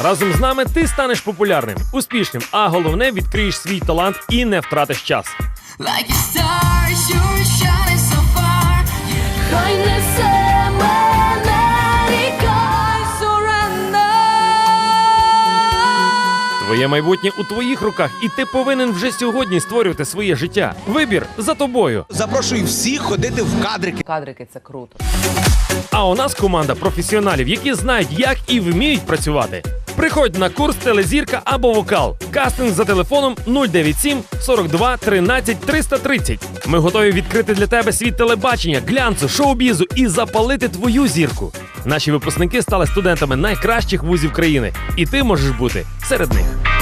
Разом з нами ти станеш популярним, успішним, а головне відкриєш свій талант і не втратиш час. Like a star, you're shining so far. Хай несе мене ріка й. Твоє майбутнє у твоїх руках, і ти повинен вже сьогодні створювати своє життя. Вибір за тобою. Запрошую всіх ходити в кадрики. Кадрики це круто. А у нас команда професіоналів, які знають, як і вміють працювати. Приходь на курс телезірка або вокал. Кастинг за телефоном 097 42 13 330. Ми готові відкрити для тебе світ телебачення, глянцу, шоу-бізу і запалити твою зірку. Наші випускники стали студентами найкращих вузів країни, і ти можеш бути серед них.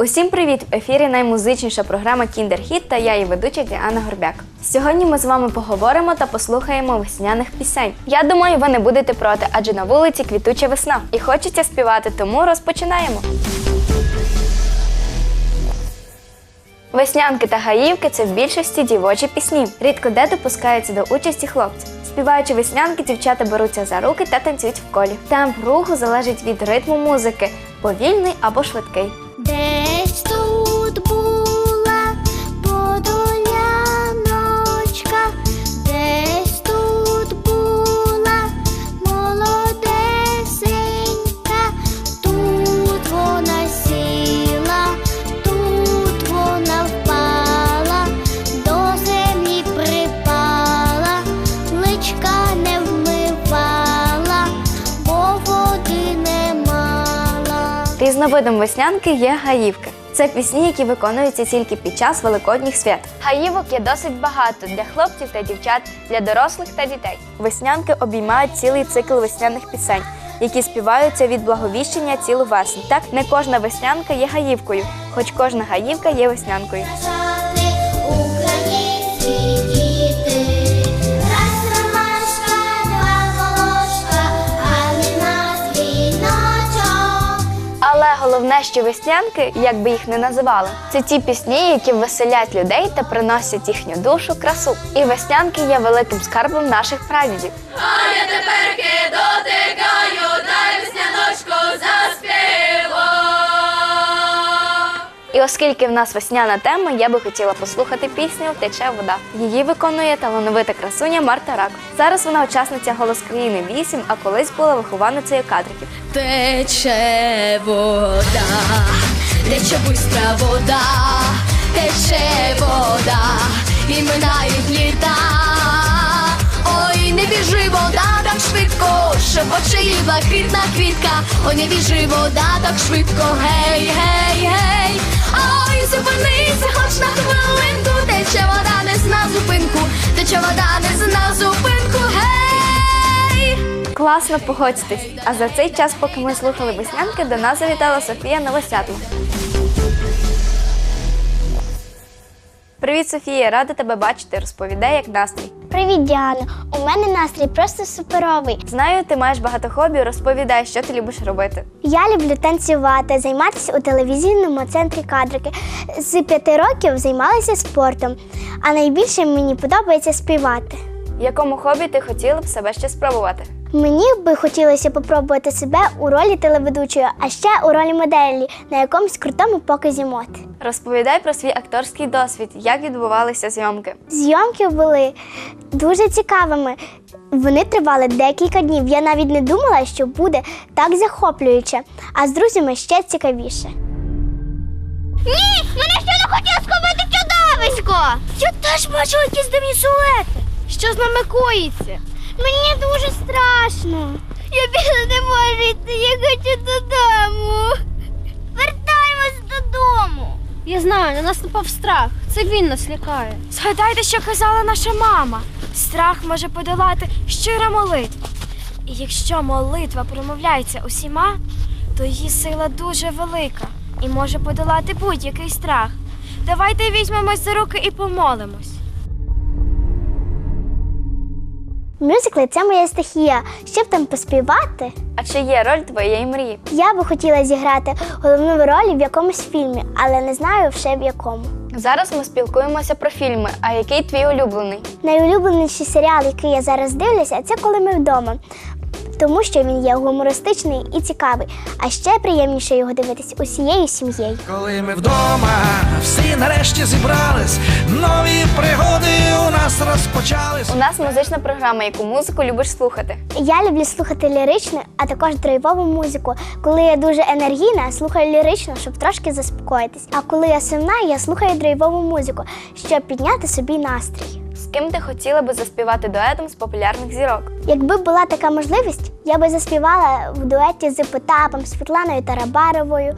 Усім привіт! В ефірі наймузичніша програма Кіндерхіт та я її ведуча Діана Горбяк. Сьогодні ми з вами поговоримо та послухаємо весняних пісень. Я думаю, ви не будете проти, адже на вулиці квітуча весна. І хочеться співати, тому розпочинаємо. Веснянки та гаївки це в більшості дівочі пісні. Рідко де допускаються до участі хлопці. Співаючи веснянки, дівчата беруться за руки та танцюють в колі. Темп руху залежить від ритму музики, повільний або швидкий. Різновидом веснянки є гаївки. Це пісні, які виконуються тільки під час великодніх свят. Гаївок є досить багато для хлопців та дівчат, для дорослих та дітей. Веснянки обіймають цілий цикл весняних пісень, які співаються від благовіщення цілу весну. Так не кожна веснянка є гаївкою, хоч кожна гаївка є веснянкою. Головне, що веснянки, як би їх не називали, це ті пісні, які веселять людей та приносять їхню душу красу. І веснянки є великим скарбом наших прадідів. А я теперки дотикаю, дай весняночку заспіва. І оскільки в нас весняна тема, я би хотіла послухати пісню Тече вода. Її виконує талановита красуня Марта Рак. Зараз вона учасниця голос країни 8, а колись була вихованицею кадриків. Тече вода, тече быстра вода, тече вода, і минають літа. Ой, не біжи вода так швидко, щоб очі блакитна квітка. Ой, не біжи вода так швидко, гей, гей, гей. Ой, зупинися, хоч на хвилинку, тече вода не зна зупинку, тече вода не зна зупинку, гей. Класно погодьтесь. А за цей час, поки ми слухали веснянки, до нас завітала Софія Новосятло. Привіт, Софія! Рада тебе бачити. Розповідай, як настрій. Привіт, Діана. У мене настрій просто суперовий. Знаю, ти маєш багато хобі. Розповідай, що ти любиш робити. Я люблю танцювати, займатися у телевізійному центрі кадрики. З п'яти років займалася спортом, а найбільше мені подобається співати. В якому хобі ти хотіла б себе ще спробувати? Мені би хотілося попробувати себе у ролі телеведучої, а ще у ролі моделі на якомусь крутому показі мод. Розповідай про свій акторський досвід, як відбувалися зйомки. Зйомки були дуже цікавими. Вони тривали декілька днів. Я навіть не думала, що буде так захоплююче, а з друзями ще цікавіше. Ні, мене ще не хотів схопити чудовисько! Я теж бачила якісь дивні силуети. Що з нами коїться? Мені дуже страшно. Я більше не можу йти, я хочу додому. Вертаємось додому. Я знаю, на нас напав страх. Це він нас лякає. Згадайте, що казала наша мама. Страх може подолати щира молитва. І якщо молитва промовляється усіма, то її сила дуже велика і може подолати будь-який страх. Давайте візьмемось за руки і помолимось. Мюзикли це моя стихія. Щоб там поспівати, А чи є роль твоєї мрії? я би хотіла зіграти головну роль в якомусь фільмі, але не знаю ще в якому. Зараз ми спілкуємося про фільми. А який твій улюблений? Найулюбленіший серіал, який я зараз дивлюся, це коли ми вдома. Тому що він є гумористичний і цікавий. А ще приємніше його дивитись усією сім'єю. Коли ми вдома, всі нарешті зібрались, нові пригоди у нас музична програма, яку музику любиш слухати. Я люблю слухати ліричну, а також драйвову музику. Коли я дуже енергійна, слухаю ліричну, щоб трошки заспокоїтись. А коли я сумна, я слухаю драйвову музику, щоб підняти собі настрій. З ким ти хотіла би заспівати дуетом з популярних зірок? Якби була така можливість, я би заспівала в дуеті з Потапом, Світланою Тарабаровою,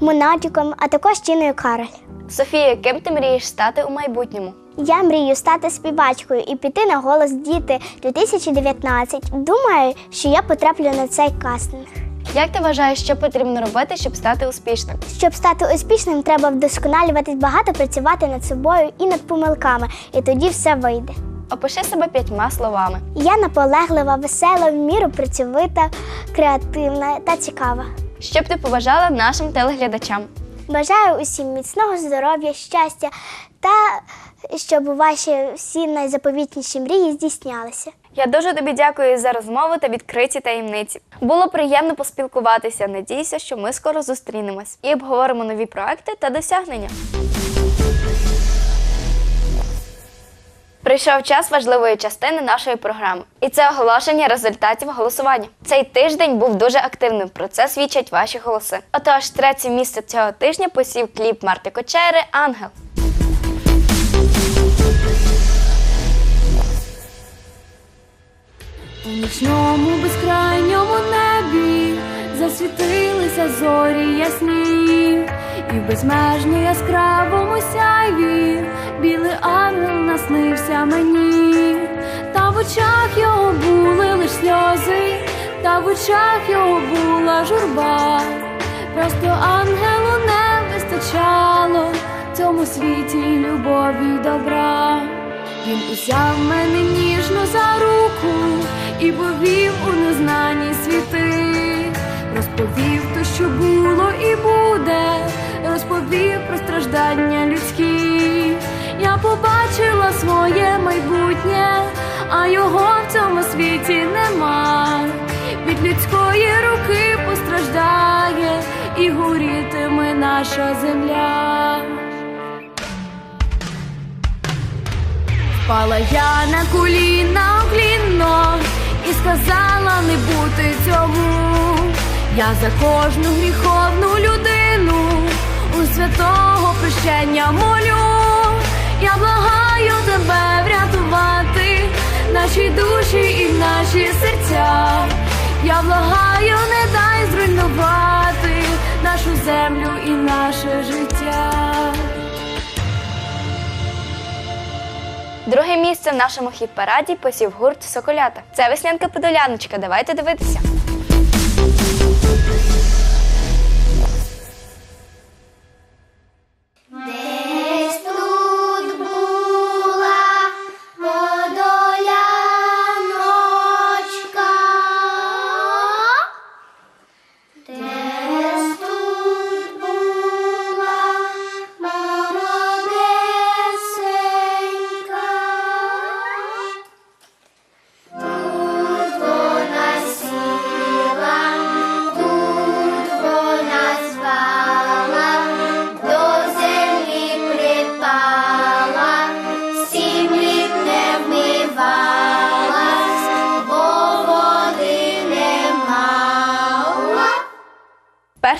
Монатіком, а також Тіною Кароль. Софія, ким ти мрієш стати у майбутньому? Я мрію стати співачкою і піти на голос діти 2019. Думаю, що я потраплю на цей кастинг. Як ти вважаєш, що потрібно робити, щоб стати успішним? Щоб стати успішним, треба вдосконалюватись, багато працювати над собою і над помилками, і тоді все вийде. Опиши себе п'ятьма словами. Я наполеглива, весела, в міру працьовита, креативна та цікава. Що б ти побажала нашим телеглядачам? Бажаю усім міцного здоров'я, щастя та щоб ваші всі найзаповітніші мрії здійснялися. Я дуже тобі дякую за розмову та відкриті таємниці. Було приємно поспілкуватися. Надіюся, що ми скоро зустрінемось і обговоримо нові проекти та досягнення. Прийшов час важливої частини нашої програми, і це оголошення результатів голосування. Цей тиждень був дуже активним. Про це свідчать ваші голоси. Отож, третє місце цього тижня посів кліп Марти Кочери Ангел. У нічному безкрайньому небі засвітилися зорі ясні, і в безмежно яскравому сяйві білий ангел наснився мені, та в очах його були лиш сльози, та в очах його була журба. Просто ангелу не вистачало в цьому світі любові добра. Він узяв мене ніжно за руку і повів у незнані світи, розповів то, що було і буде, розповів про страждання людські. Я побачила своє майбутнє, а його в цьому світі нема. Від людської руки постраждає і горітиме наша земля. Впала я на коліна оклінно і сказала не бути цьому. Я за кожну гріховну людину у святого прощення молю. Я благаю тебе врятувати наші душі і наші серця. Я благаю, не дай зруйнувати нашу землю і наше життя. Друге місце в нашому хіт-параді посів гурт Соколята. Це веснянка Подоляночка. Давайте дивитися.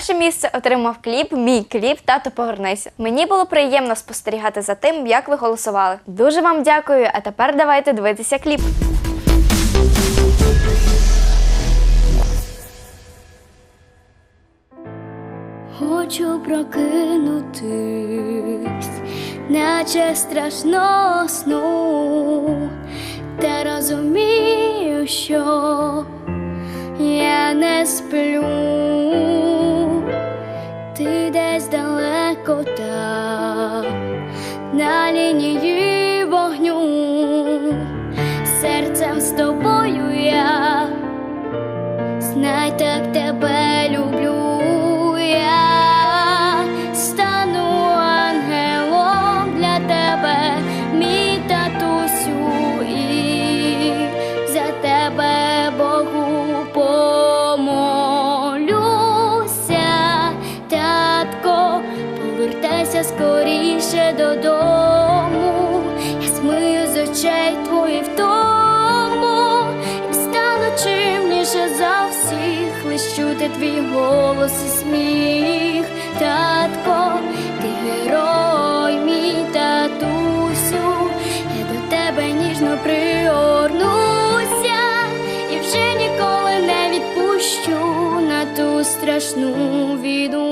Перше місце отримав кліп Мій кліп Тато повернися. Мені було приємно спостерігати за тим, як ви голосували. Дуже вам дякую. А тепер давайте дивитися кліп. Хочу прокинутись, наче страшного сну, та розумію, що я не сплю, так голос і сміх, татко, ти герой, мій татусю, я до тебе ніжно пригорнуся і вже ніколи не відпущу на ту страшну віду,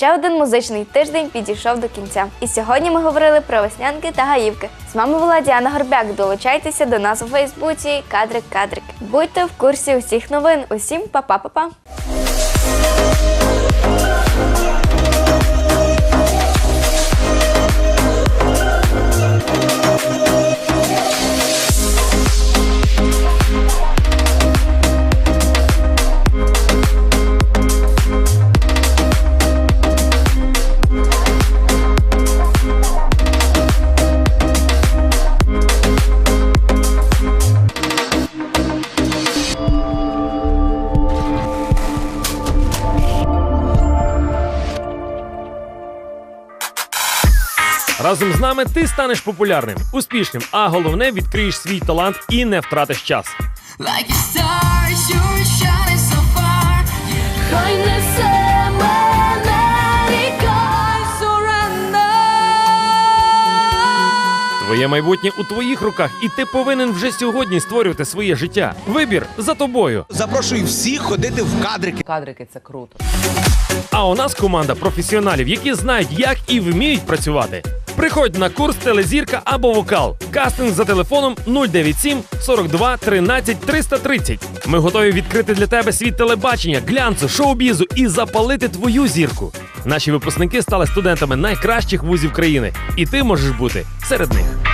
Ще один музичний тиждень підійшов до кінця. І сьогодні ми говорили про веснянки та гаївки. З вами була Діана Горбяк. Долучайтеся до нас у Фейсбуці Кадрик Кадрик. Будьте в курсі усіх новин. Усім па-па-па-па! Нами ти станеш популярним, успішним, а головне відкриєш свій талант і не втратиш час. Like a star, you're shining so far. Хай несе мене ріка, Твоє майбутнє у твоїх руках, і ти повинен вже сьогодні створювати своє життя. Вибір за тобою. Запрошую всіх ходити в кадрики. Кадрики це круто. А у нас команда професіоналів, які знають, як і вміють працювати. Приходь на курс телезірка або вокал. Кастинг за телефоном 097 42 13 330. Ми готові відкрити для тебе світ телебачення, глянцу, шоу-бізу і запалити твою зірку. Наші випускники стали студентами найкращих вузів країни, і ти можеш бути серед них.